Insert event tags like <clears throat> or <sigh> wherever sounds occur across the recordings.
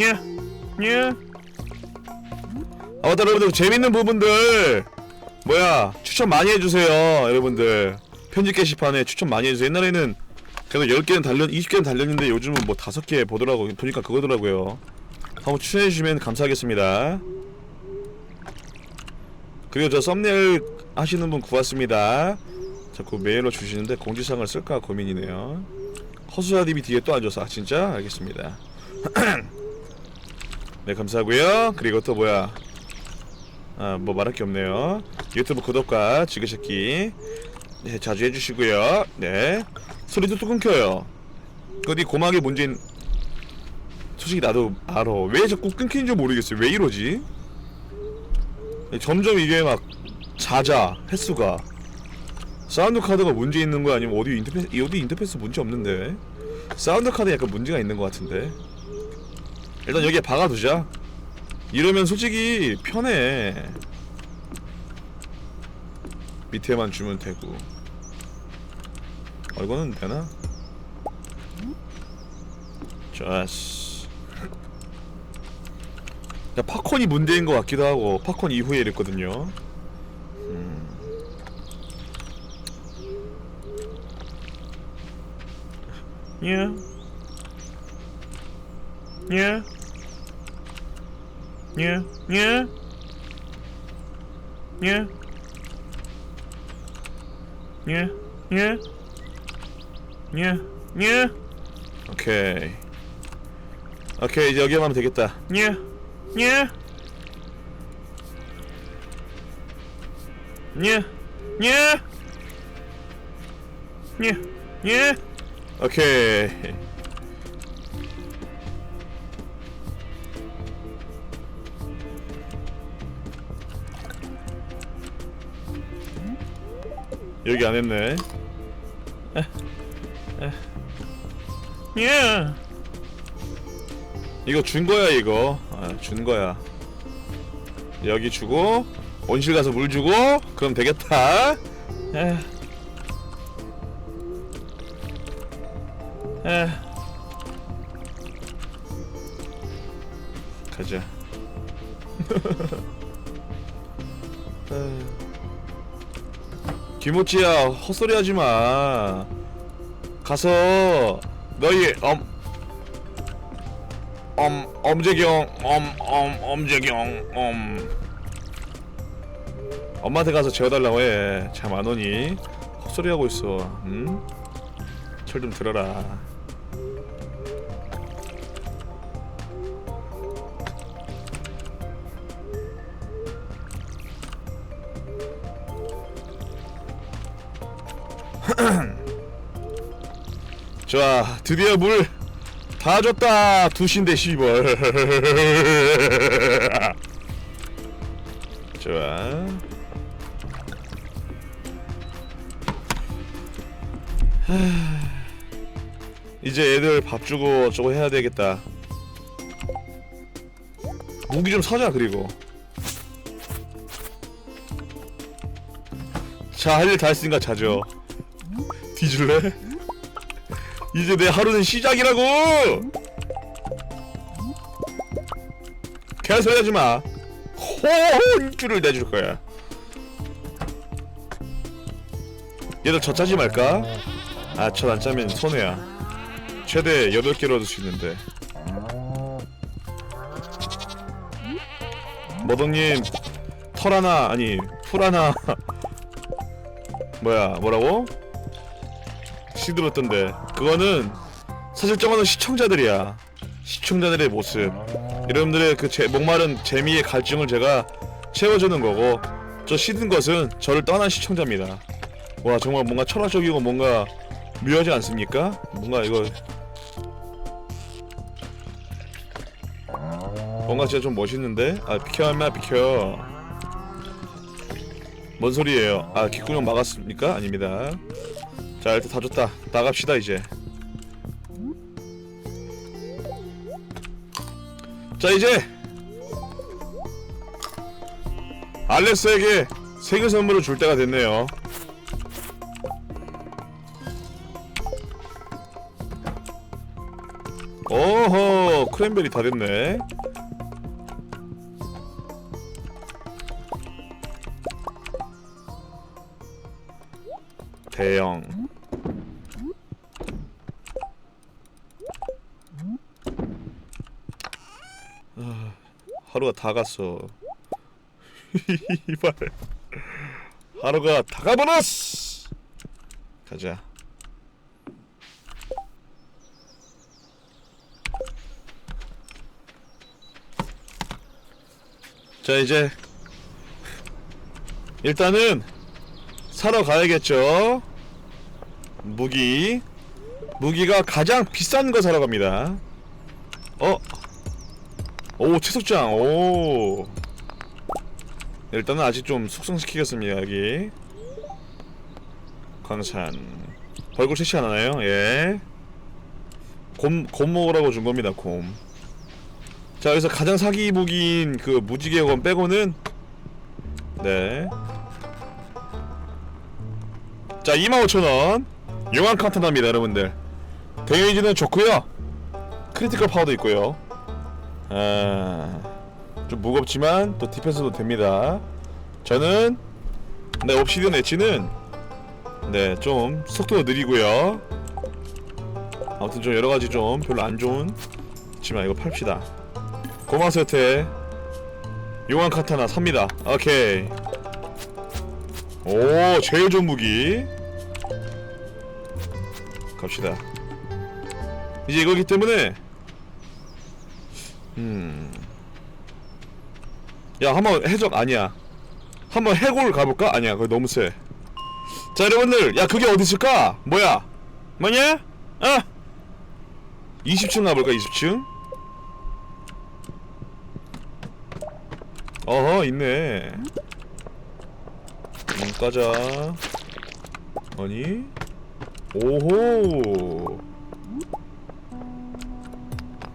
예, 예. 아 맞다 여러분들. 재밌는 부분들. 뭐야 추천 많이 해주세요 여러분들. 편집 게시판에 추천 많이 해주세요. 옛날에는 그래도 10개는 달렸 20개는 달렸는데 요즘은 뭐 5개 보더라고. 보니까 그거더라고요. 한번 추천해주시면 감사하겠습니다. 그리고 저 썸네일 하시는 분 구했습니다. 자꾸 메일로 주시는데 공지사항을 쓸까 고민이네요. 허수아님이 뒤에 또 앉아서 아 진짜? 알겠습니다 <clears throat> 네 감사하고요. 그리고 또 뭐야? 아 뭐 말할 게 없네요. 유튜브 구독과 지그새끼 네 자주 해주시고요. 네. 소리도 또 끊겨요. 어디 고막에 문제인 솔직히 나도 알아. 왜 자꾸 끊기는 줄 모르겠어요. 왜 이러지? 네, 점점 이게 막 잦아 횟수가. 사운드 카드가 문제 있는 거 아니면 어디 인터페이스 어디 인터페이스 문제 없는데? 사운드 카드 약간 문제가 있는 것 같은데 일단 여기에 박아두자 이러면 솔직히 편해 밑에만 주면 되고 어 이거는 되나? 좋았어 야 팝콘이 문제인 것 같기도 하고 팝콘 이후에 이랬거든요 음. 예. Nie. Nie, nie. Nie. Nie, nie. Nie, nie. 오케이. 오케이, 이제 여기만 하면 되겠다. Nie, nie. Nie, nie. Nie, nie. 오케이. 여기 안 했네. 예. 이거 준 거야 이거. 아, 준 거야. 여기 주고 온실 가서 물 주고 그럼 되겠다. 에. 에. 가자. 에휴. <laughs> 김오찌야 헛소리 하지 마. 가서 너희 엄 엄, 엄재경, 엄, 엄, 엄재경, 엄. 엄마한테 가서 재워달라고 해. 잠안 오니? 헛소리 하고 있어. 응? 철 좀 들어라. 좋아, 드디어 물 다 줬다. 두신데 시벌. <laughs> 좋아. 하... <sighs> 이제 애들 밥 주고 저거 해야 되겠다. 무기 좀 사자 그리고. 자, 할 일 다 했으니까 자죠. 뒤질래? 이제 내 하루는 시작이라고! 개소리 하지 마. 혼줄을 내줄 거야. 얘들 저 짜지 말까? 아, 저 안 짜면 손해야. 최대 8개로 얻을 수 있는데. 머덕님, 털 하나, 아니, 풀 하나. <laughs> 뭐야, 뭐라고? 시들었던데 그거는 사실 저거는 시청자들이야. 시청자들의 모습. 여러분들의 그 제, 목마른 재미의 갈증을 제가 채워주는 거고 저 시든 것은 저를 떠난 시청자입니다. 와 정말 뭔가 철학적이고 뭔가 묘하지 않습니까? 뭔가 이거. 뭔가 진짜 좀 멋있는데? 아 비켜 인마 비켜 뭔 소리예요? 아 귓구녕 막았습니까? 아닙니다 자 일단 다 줬다. 나갑시다 이제. 자 이제! 알렉스에게 생일 선물을 줄 때가 됐네요. 오호 크랜베리 다 됐네. 대형 아, 하루가 다 갔어. <laughs> 이발 하루가 다 가버렸어! 가자. 자 이제 일단은 사러 가야겠죠? 무기. 무기가 가장 비싼 거 사러 갑니다. 어? 오 채석장 오. 일단은 아직 좀 숙성시키겠습니다 여기. 광산. 벌꿀 채취 안 하나요? 예. 곰, 곰 먹으라고 준 겁니다 곰. 자 여기서 가장 사기 무기인 그 무지개검 빼고는 네. 자 25,000원. 용암 카타나입니다 여러분들. 데미지는 좋고요. 크리티컬 파워도 있고요 아, 좀 무겁지만 또 디펜스도 됩니다. 저는 네 옵시디언 엣지는 네좀 속도도 느리고요. 아무튼 좀 여러 가지 좀 별로 안 좋은 지만 이거 팝시다. 고마 세트 용암 카타나 삽니다. 오케이. 오 제일 좋은 무기. 갑시다. 이제 이거기 때문에 음 야 한번 해적 아니야 한번 해골 가볼까? 아니야 그거 너무 세 자 여러분들 야 그게 어디 있을까? 뭐야 뭐냐? 어? 20층 가볼까 20층? 어허 있네 음 까자 아니 오호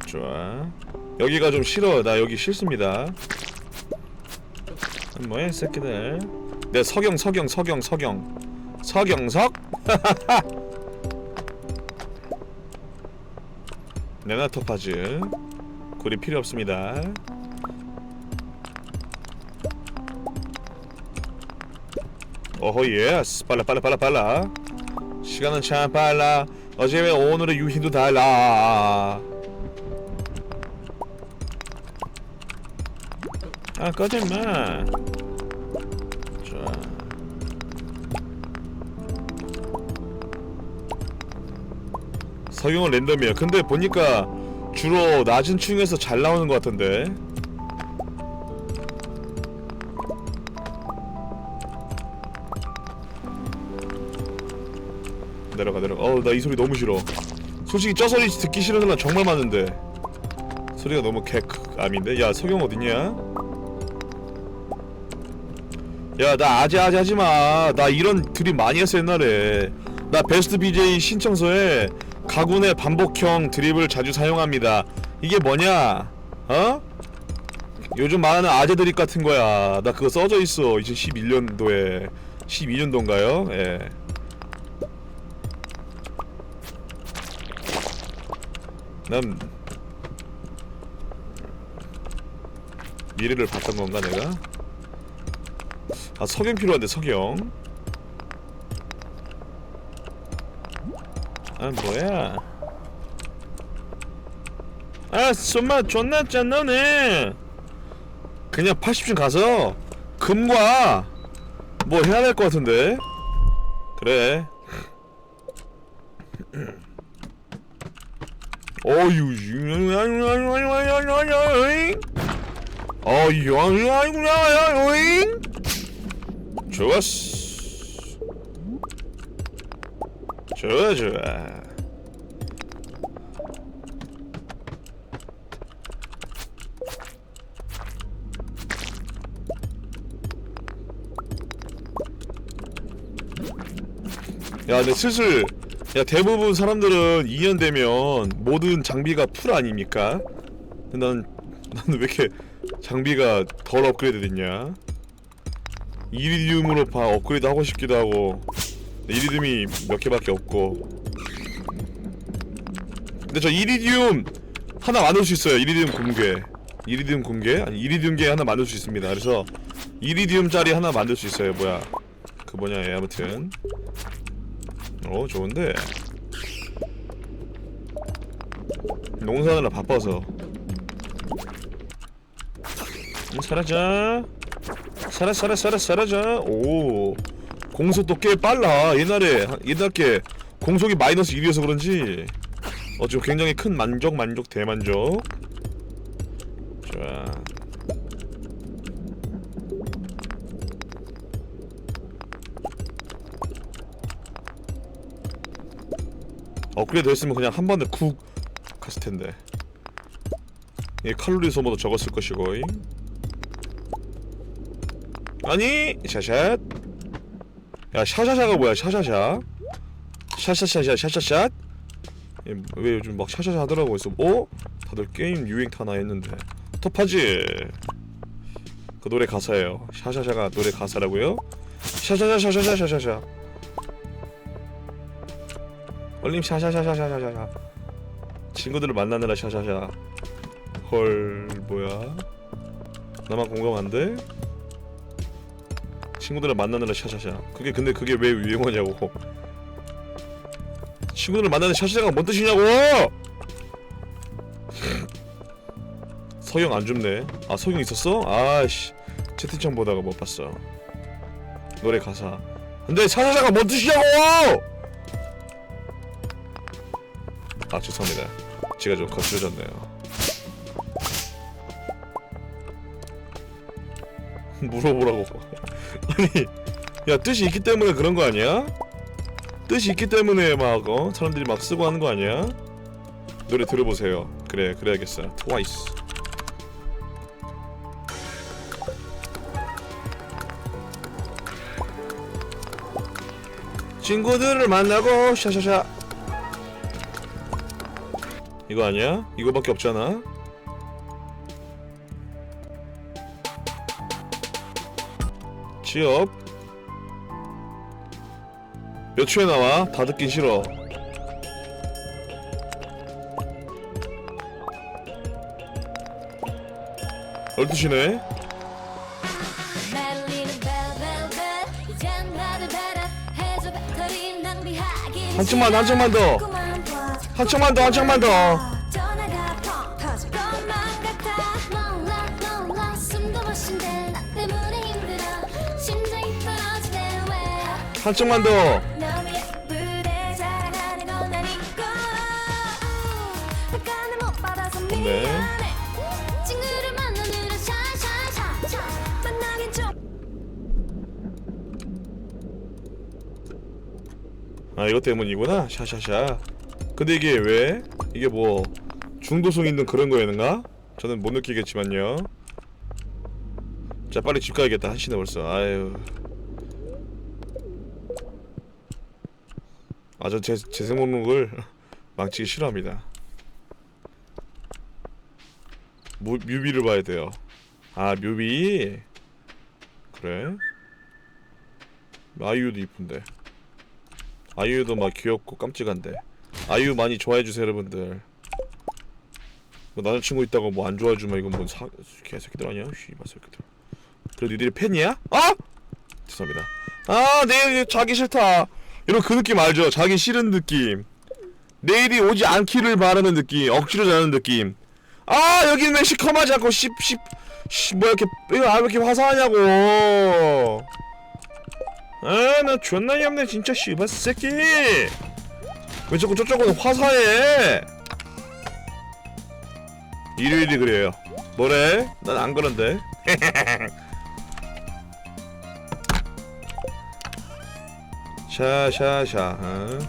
좋아 여기가 좀 싫어. 나 여기 싫습니다. 뭐야 이 새끼들. 내 석영 석영 석영 석영. 석영석? 네나토파즈. 굴이 필요 없습니다. 어허 예스. 빨라 빨라 빨라 빨라. 시간은 참 빨라. 어제와 오늘의 유희도 달라 아 꺼져 임마 자 석영은 랜덤이야. 근데 보니까 주로 낮은 층에서 잘 나오는 것 같던데. 내려가 내려가. 어우 나 이 소리 너무 싫어. 솔직히 저 소리 듣기 싫은 사람 정말 많은데. 소리가 너무 개암인데? 야 석영 어딨냐 야 나 아재 아재 하지 마. 나 이런 드립 많이 했어 옛날에. 나 베스트 BJ 신청서에 가군의 반복형 드립을 자주 사용합니다. 이게 뭐냐? 어? 요즘 많은 아재 드립 같은 거야. 나 그거 써져 있어 2011년도에. 12년도인가요? 예. 난 미래를 봤던 건가 내가? 아 석영 필요한데 석영 아 뭐야 아 손맛 존나 짠너네 그냥 80층 가서 금과 뭐 해야 될 것 같은데 그래 어유 어유 좋았어 좋아 좋아 야 근데 슬슬 야 대부분 사람들은 2년 되면 모든 장비가 풀 아닙니까? 근데 난 나는 왜 이렇게 장비가 덜 업그레이드 됐냐? 이리디움으로 봐. 업그레이드 하고 싶기도 하고. 이리디움이 몇 개밖에 없고. 근데 저 이리디움 하나 만들 수 있어요. 이리디움 공개. 이리디움 공개? 아니 이리디움계 하나 만들 수 있습니다. 그래서 이리디움짜리 하나 만들 수 있어요. 뭐야. 그 뭐냐 얘 아무튼. 어 좋은데. 농사하느라 바빠서. 음, 사라져 사라 사라 사라 사라져 오. 공속도 꽤 빨라. 옛날에 한- 옛날 게 공속이 마이너스 1이어서 그런지. 어 지금 굉장히 큰 만족 만족 대만족. 자. 업그레이드 했으면 그냥 한 번에 쿡 갔을 텐데. 이 칼로리 소모도 적었을 것이고 잉? 아니 샤샷 야 샤샤샤가 뭐야 샤샤샤? 샤샤샤샤 샤샤샷 예, 왜 요즘 막 샤샤샤 하더라고 그래서 어? 다들 게임 유행 타나 했는데. 톱하지? 그 노래 가사예요. 샤샤샤가 노래 가사라고요? 샤샤샤 샤샤샤 샤샤샤. 얼림 샤샤샤샤샤샤샤 친구들을 만나느라 샤샤샤. 헐 뭐야? 나만 공감 안 돼? 친구들을 만나느라 샤샤샤. 그게 근데 그게 왜 유행어냐고. 친구들을 만나는 샤샤샤가 뭔 뜻이냐고! <laughs> 서경 안 줍네. 아 서경 있었어? 아씨. 채팅창 보다가 못 봤어. 노래 가사. 근데 샤샤샤가 뭔 뜻이냐고! 아 죄송합니다. 제가 좀 거칠어졌네요. <laughs> 물어보라고 <laughs> 아니 야 뜻이 있기 때문에 그런 거 아니야? 뜻이 있기 때문에 막 어? 사람들이 막 쓰고 하는 거 아니야? 노래 들어보세요 그래 그래야겠어 트와이스 친구들을 만나고 샤샤샤 이거 아니야? 이거밖에 없잖아 취업 몇 초에 나와? 다 듣긴 싫어 열두 시네 날리는 벨벨벨 이젠 나를 배려해줘 배터리 낭비하기 한층만 더, 한 층만 더. 한 층만 더 한층만 더 왜 한층만 더. 네. 아 이것 때문이구나. 샤샤샤. 근데 이게 왜? 이게 뭐 중도성 있는 그런 거였는가? 저는 못 느끼겠지만요. 자 빨리 집 가야겠다. 한시네 벌써. 아유 아저 재생 목록을 망치기 싫어합니다. 무, 뮤비를 봐야 돼요. 아 뮤비? 그래? 아이유도 이쁜데. 아이유도 막 귀엽고 깜찍한데. 아이유 많이 좋아해주세요 여러분들. 뭐 남자친구 있다고 뭐 안 좋아해주면 이건 뭔 사... 개새끼들 아니야? 씨발 새끼들. 그래도 니들이 팬이야? 아! 죄송합니다. 아 내일 자기 싫다 이런 그 느낌 알죠? 자기 싫은 느낌. 내일이 오지 않기를 바라는 느낌 억지로 자는 느낌. 아 여긴 왜 시커하지 않고 씹씹 씨, 뭐 이렇게 이거 아, 왜 이렇게 화사하냐고. 아 나 존나 엽네 진짜 씨발 새끼. 왜 자꾸 저쪽은 화사해? 일요일이 그래요. 뭐래? 난 안 그런데 <laughs> 샤샤샤 어?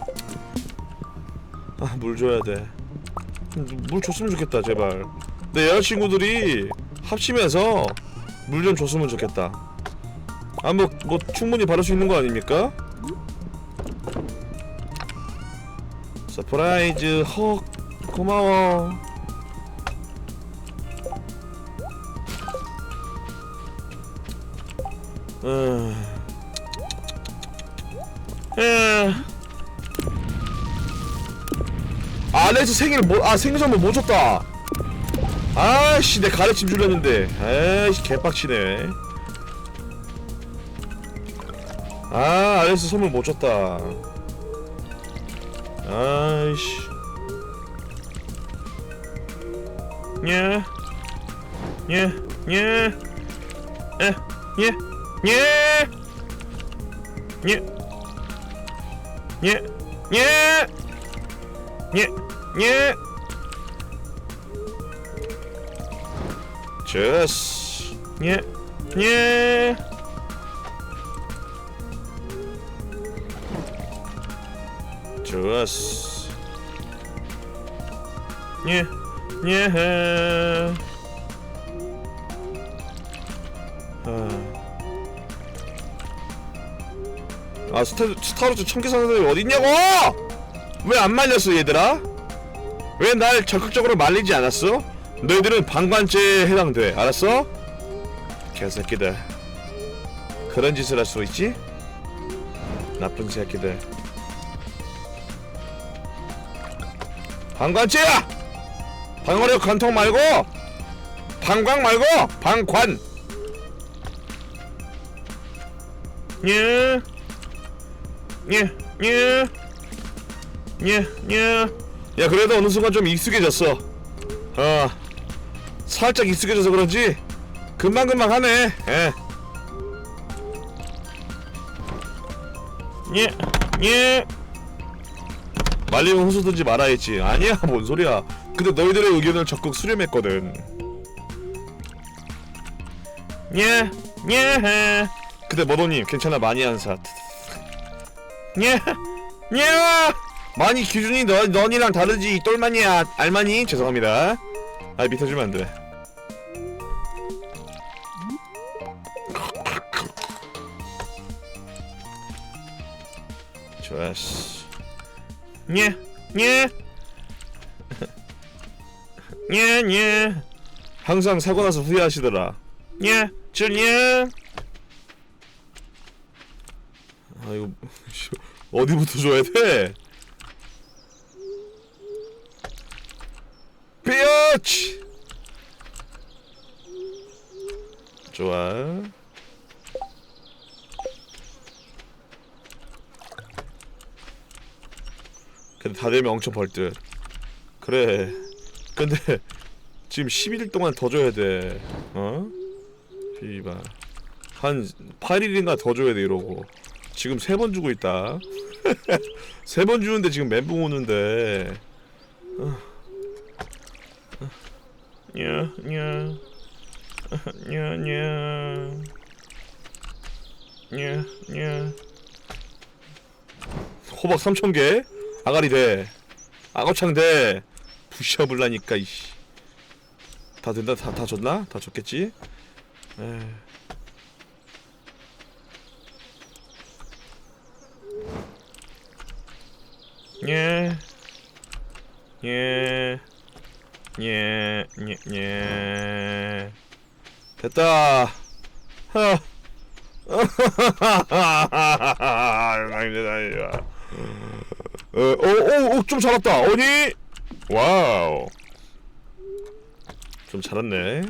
아물 줘야 돼물 줬으면 좋겠다 제발 내 여자친구들이 합치면서 물 좀 줬으면 좋겠다 아뭐 뭐 충분히 바를 수 있는 거 아닙니까? 서프라이즈 헉 고마워 음. 에. 알렉스 생일 뭐, 아 생일 선물 못 줬다 아씨 내 가래침 줄렸는데 아이씨 개빡치네 아 알렉스 선물 못 줬다 아이씨 예. 예. 예. 에. 예. 예. 예. 예. 예. 예. 예. 좋았어. 예. 예. 좋았어. 아 스타 스타로즈 청계산들이 어딨냐고? 왜 안 말렸어 얘들아? 왜 날 적극적으로 말리지 않았어? 너희들은 방관죄에 해당돼 알았어? 개새끼들 그런 짓을 할 수 있지? 나쁜 새끼들 방관죄야! 방어력 관통 말고 방광 말고 방관 예. 예. 예. 예. 예. 야 그래도 어느 순간 좀 익숙해졌어 어 살짝 익숙해져서 그런지 금방금방 하네 예. 예. 예. 말리면 호소든지 말아야지 아니야 뭔 소리야 근데 너희들의 의견을 적극 수렴했거든 예. 예. 근데 머도님 괜찮아 많이 한 사 예. 예. 많이 기준이 너, 너니랑 다르지 똘마니야 알마니 죄송합니다 아 밑에 주면 안돼 좋았어 예. 예. 예. 예. 항상 사고 나서 후회하시더라 예. 줄예. 아 이거 <laughs> 어디부터 줘야 돼? 비어치! 좋아. 근데 다 되면 엄청 벌듯 그래. 근데 지금 11일 동안 더 줘야 돼. 어? 비바 한 8일인가 더 줘야 돼 이러고 지금 세 번 주고 있다. <laughs> 세 번 주는데 지금 멘붕 오는데. 어. 냐, 냐. 냐, 냐. 냐, 냐. 호박 3,000개? 아가리 돼. 악어창 돼. 부셔불라니까, 이씨. 다 된다? 다, 다 줬나? 다 줬겠지? 에이. 예. 예. 예. 예. 예. 됐다. 하. 어, 어, 어, 어, 좀 잘했다. 어니? 와우. 좀 잘했네.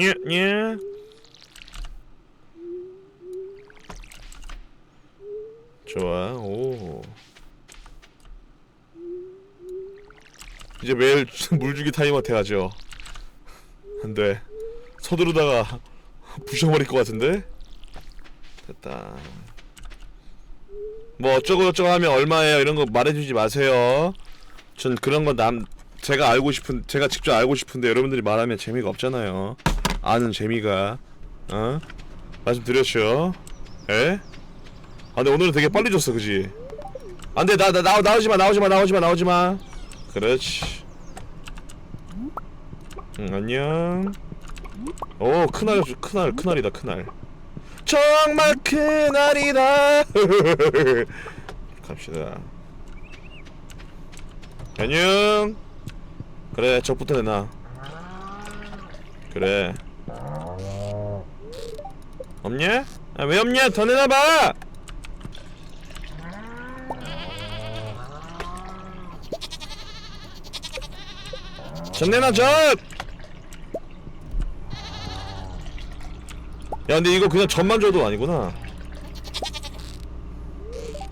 예, 예. 좋아. 오. 이제 매일 <laughs> 물주기 타이머 돼야죠. 안 돼. 서두르다가 <laughs> 부셔버릴 것 같은데? 됐다. 뭐 어쩌고 저쩌고 하면 얼마예요 이런 거 말해주지 마세요. 전 그런 거남 제가 알고 싶은 제가 직접 알고 싶은데 여러분들이 말하면 재미가 없잖아요. 아는 재미가 어 말씀드렸죠. 에? 아 근데 오늘은 되게 빨리 줬어 그지? 안돼 나 나 나 나오지마 나오지마 나오지마 나오지마. 그렇지. 응 안녕. 오 큰알 큰알 큰알이다 큰알. 정말 큰알이다. <laughs> 갑시다. 안녕. 그래 적부터 내놔. 그래. 없냐? 아, 왜 없냐? 더 내놔봐! 전내 나 전! 야 근데 이거 그냥 전만 줘도 아니구나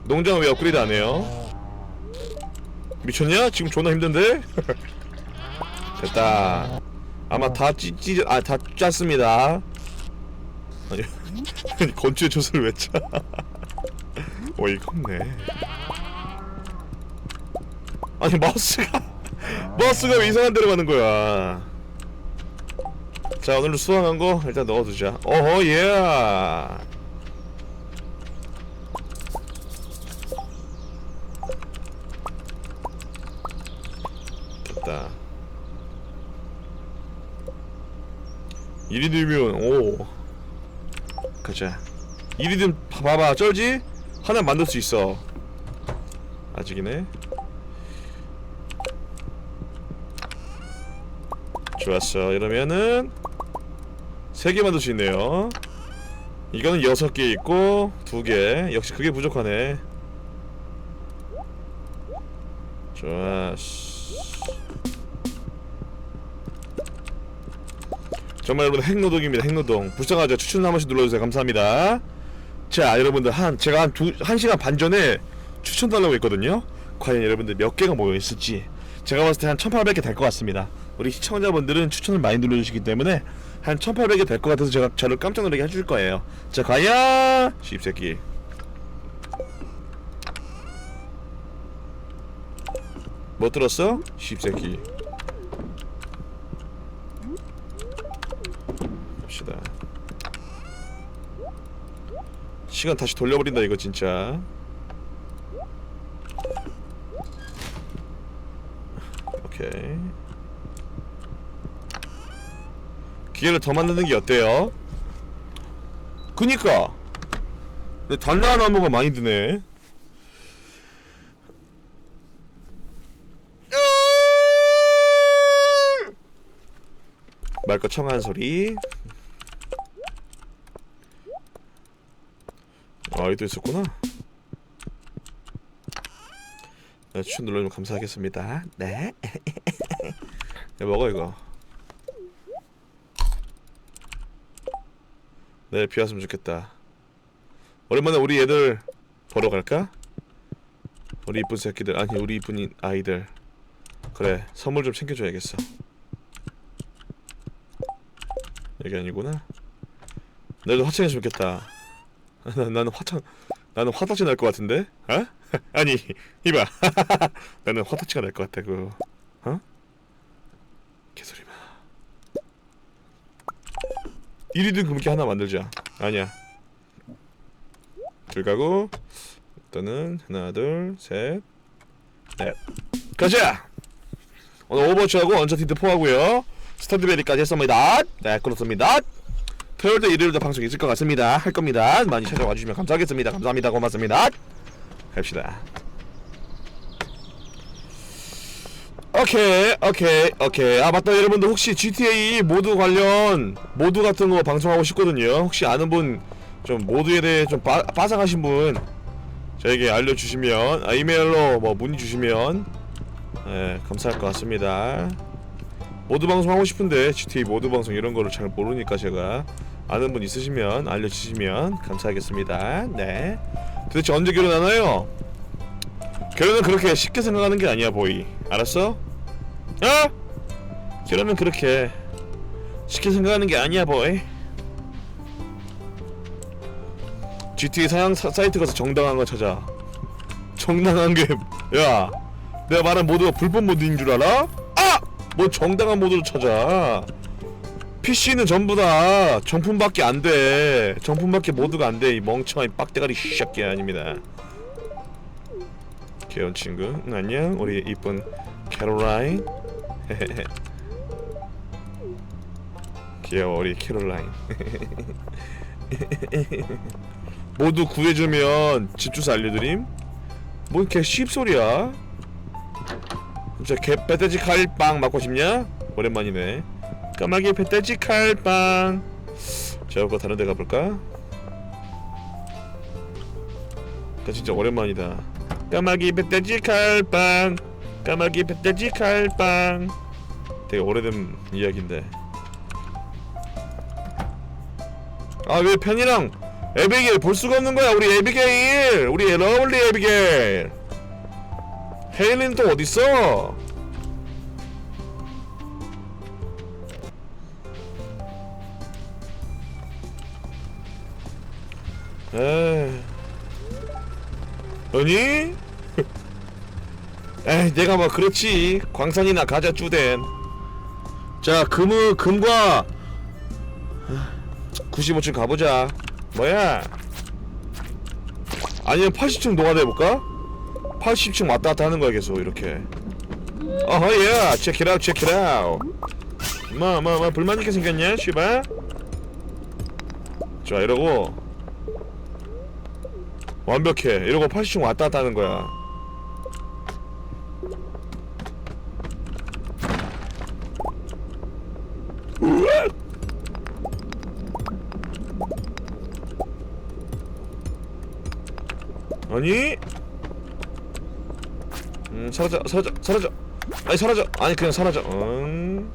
농장은 왜 업그레이드 안 해요? 미쳤냐? 지금 존나 힘든데? <laughs> 됐다 아마 다 찌찌 아다 짰습니다 아니 아니, <laughs> 건축의 조수를 왜 짜? <laughs> 어이가 없네 아니 마우스가 왜 이상한 데로 가는 거야. 자 오늘도 수확한 거 일단 넣어두자. 어허 예. 됐다. 이리 되면 오. 가자. 이리 좀 봐- 봐봐 쩔지? 하나 만들 수 있어. 아직이네 좋았어. 이러면은 세 개 만들 수 있네요. 이거는 여섯 개 있고 두 개. 역시 그게 부족하네. 좋았어. 정말 여러분 핵노동입니다 핵노동. 불쌍하죠? 추천 한 번씩 눌러주세요. 감사합니다. 자 여러분들 한 제가 한 두 한 시간 반 전에 추천 달라고 했거든요. 과연 여러분들 몇 개가 모여 있을지. 제가 봤을 때 한 1800개 될 것 같습니다 우리 시청자분들은 추천을 많이 눌러주시기 때문에 한 1800개 될것 같아서 제가 저를 깜짝 놀라게 해줄 거예요. 자 과연! 씹새끼. 뭐 들었어? 씹새끼. 갑시다. 시간 다시 돌려버린다 이거 진짜. 오케이 기계를 더 만드는 게 어때요? 그니까. 근데 단단한 나무가 많이 드네. 말거 청한 소리. 아 여기도 있었구나. 네, 추천 눌러주면 감사하겠습니다. 네. <laughs> 야, 먹어 이거 내일 비 왔으면 좋겠다 오랜만에 우리 애들 보러 갈까? 우리 이쁜 새끼들 아니 우리 이쁜 이- 아이들 그래 선물 좀 챙겨줘야겠어 여기 아니구나 내일도 화창했으면 좋겠다 <laughs> 나, 나는 화창 나는 화딱지 날것 같은데? 어? <laughs> 아니 이봐 <laughs> 나는 화딱지가 날 것 같다 그 어? 개소리 마 이리든 그렇게 하나 만들자. 아니야. 둘 가고 일단은 하나 둘셋넷. 가자! 오늘 오버워치하고 언차티드 4하고요. 스타드베리까지 했습니다. 네 그렇습니다. 토요일 도 일요일도 방송 있을 것 같습니다. 할 겁니다. 많이 찾아와 주시면 감사하겠습니다. 감사합니다. 고맙습니다. 갑시다 오케이 오케이 오케이. 아 맞다. 여러분들 혹시 GTA 모드 관련 모드 같은 거 방송하고 싶거든요. 혹시 아는 분 좀 모드에 대해 좀 빠, 빠삭하신 분 저에게 알려주시면 아, 이메일로 뭐 문의 주시면 예 감사할 것 같습니다. 모드 방송 하고 싶은데 GTA 모드 방송 이런 거를 잘 모르니까 제가 아는 분 있으시면 알려주시면 감사하겠습니다. 네. 도대체 언제 결혼하나요? 결혼은 그렇게 쉽게 생각하는 게 아니야 보이. 알았어? 어? 결혼은 그렇게 쉽게 생각하는 게 아니야 보이 GTA 사양 사, 사이트 가서 정당한 거 찾아. 정당한 게 야 내가 말한 모드가 불법 모드인 줄 알아? 아! 뭐 정당한 모드를 찾아. PC는 전부 다 정품밖에 안 돼. 정품밖에 모드가 안 돼. 이 멍청한 빡대가리 샤끼 아닙니다. 귀여운 친구 응, 안녕 우리 이쁜 캐롤라인 귀여워 우리 캐롤라인. 모두 구해주면 집 주소 알려드림? 뭔개 씹소리야? 진짜 개 배돼지 칼빵 맞고 싶냐? 오랜만이네. 까마귀 배돼지 칼빵. 저거 다른 데 가볼까? 나 진짜 오랜만이다. 까마귀 배돼지 칼빵 까마귀 배돼지 칼빵. 되게 오래된 이야기인데. 아왜 편이랑 에비게일 볼 수가 없는 거야 우리 에비게일. 우리 러블리 에비게일. 헤일린 또 어딨어? 에이. 아니? 에이 내가 뭐 그렇지. 광산이나 가자 쭈댄 자 금은 금과. 95층 가보자. 뭐야? 아니면 80층 노가다 해볼까? 80층 왔다 갔다 하는 거야 계속 이렇게. 어허야 체크라우 체크라우 뭐뭐 뭐 불만 있게 생겼냐 씨발? 자 이러고. 완벽해. 이러고 80층 왔다 갔다 하는 거야 아니? 음 사라져 사라져 사라져. 아니 사라져. 아니 그냥 사라져. 음.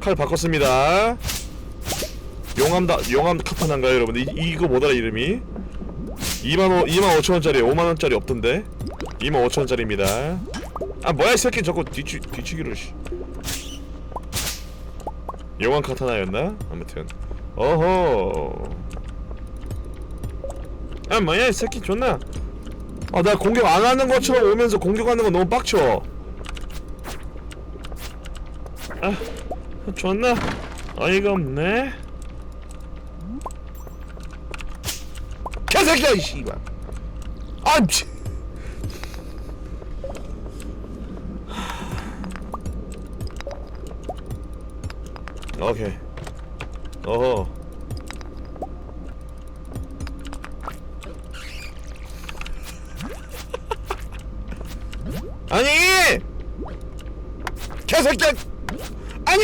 칼 바꿨습니다. 용암다 용암 카판한가요 여러분들 이, 이거 뭐더라 이름이? 2만 5 2만 5천 원짜리 5만 원짜리 없던데? 2만 5천 원짜리입니다. 아 뭐야 이 새끼. 저거 뒤치 뒤치기로 씨. 용암 카타나였나? 아무튼. 어허 아 뭐야 이 새끼 존나. 아 나 공격 안 하는 것처럼 오면서 공격하는 거 너무 빡쳐. 아 존나. 어이가 없네. 개새끼야 이 씨발. 아 미... 오케이. 어허 아니! 개새끼야 아니!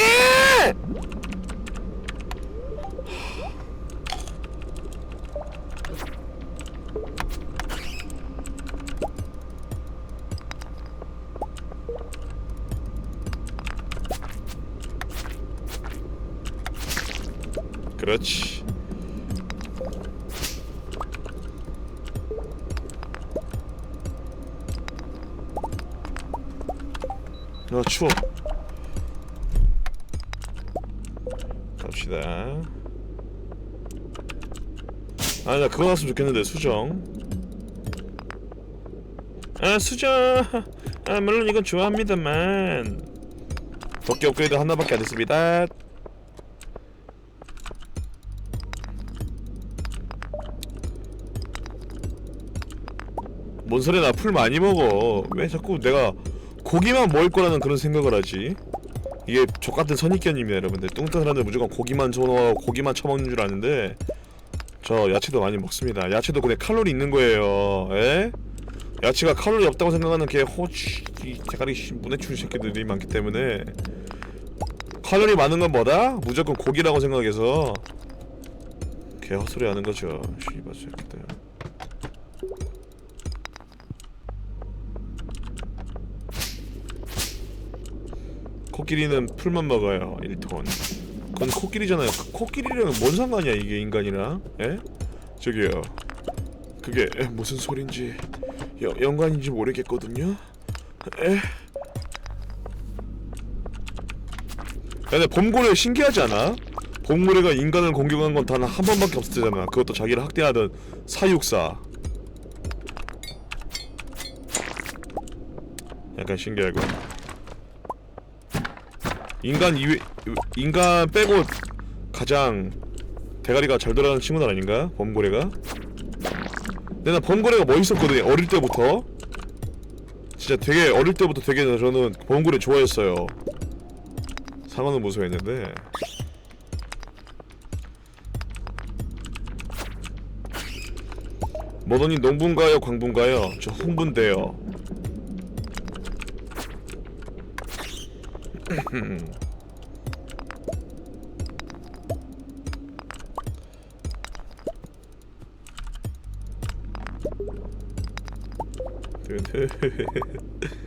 그렇지 아 추워 갑시다 그거 나왔으면 좋겠는데 수정. 아 수정! 아 물론 이건 좋아합니다만. 도끼 업그레이드 하나밖에 안 됐습니다. 뭔 소리야 나풀 많이 먹어. 왜 자꾸 내가 고기만 먹을 거라는 그런 생각을 하지? 이게 족같은 선입견입니다 여러분들. 뚱뚱한 사람들 무조건 고기만 선호하고 고기만 처먹는 줄 아는데 저 야채도 많이 먹습니다. 야채도 근데 칼로리 있는 거예요. 에? 야채가 칼로리 없다고 생각하는 개 호치 이 대가리 씨 문해충 새끼들이 많기 때문에 칼로리 많은 건 뭐다? 무조건 고기라고 생각해서 개 헛소리 하는 거죠. 씨발 새끼들. 코끼리는 풀만 먹어요 1톤 그건 코끼리잖아요. 그 코끼리랑 뭔 상관이야 이게 인간이랑? 에? 저기요. 그게 무슨 소린지 여, 연관인지 모르겠거든요. 에? 야, 근데 봄고래 신기하지 않아? 봄고래가 인간을 공격한 건 단 한 번밖에 없었잖아. 그것도 자기를 학대하던 사육사. 약간 신기하고 인간 이외 인간 빼고 가장 대가리가 잘 돌아가는 친구들 아닌가? 범고래가? 근데 나 범고래가 멋있었거든요 어릴 때부터 진짜 되게 어릴 때부터 되게 저는 범고래 좋아했어요 상어는 무서워했는데 머더니 농분가요 광분가요? 저 흥분돼요 Dude. <laughs>